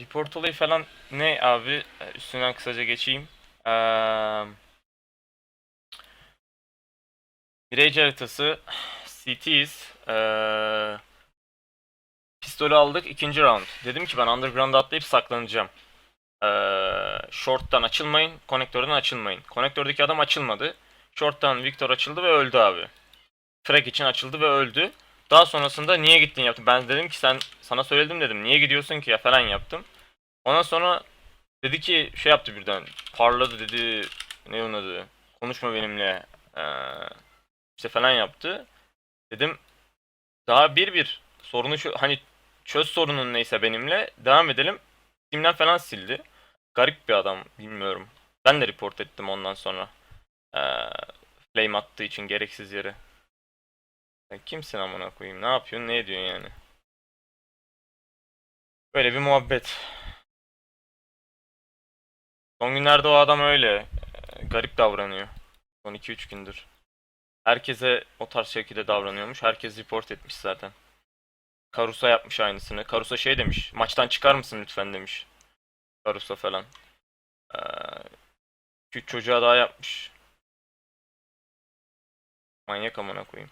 report olayı falan ne abi? Ee, Üstünden kısaca geçeyim. Ee, Mirage haritası CT'yiz. Ee, pistolü aldık ikinci round. Dedim ki ben underground'a atlayıp saklanacağım. Ee, short'tan açılmayın, konektörden açılmayın. Konektördeki adam açılmadı. Short'tan Victor açıldı ve öldü abi. Frag için açıldı ve öldü. Daha sonrasında niye gittin yaptım. Ben dedim ki sen sana söyledim dedim. Niye gidiyorsun ki ya falan yaptım. Ondan sonra dedi ki şey yaptı birden. Parladı dedi. Ne onun adı? Konuşma benimle. Ee, işte falan yaptı. Dedim daha bir bir sorunu şu hani çöz sorunun neyse benimle devam edelim. Steam'den falan sildi. Garip bir adam bilmiyorum. Ben de report ettim ondan sonra. Ee, flame attığı için gereksiz yere. Sen kimsin amına koyayım? Ne yapıyorsun? Ne ediyorsun yani? Böyle bir muhabbet. Son günlerde o adam öyle. e, garip davranıyor. Son 2-3 gündür. Herkese o tarz şekilde davranıyormuş. Herkes report etmiş zaten. Karusa yapmış aynısını. Karusa şey demiş. Maçtan çıkar mısın lütfen demiş. Karusa falan. Ee, küçük çocuğa daha yapmış. Manyak amına koyayım.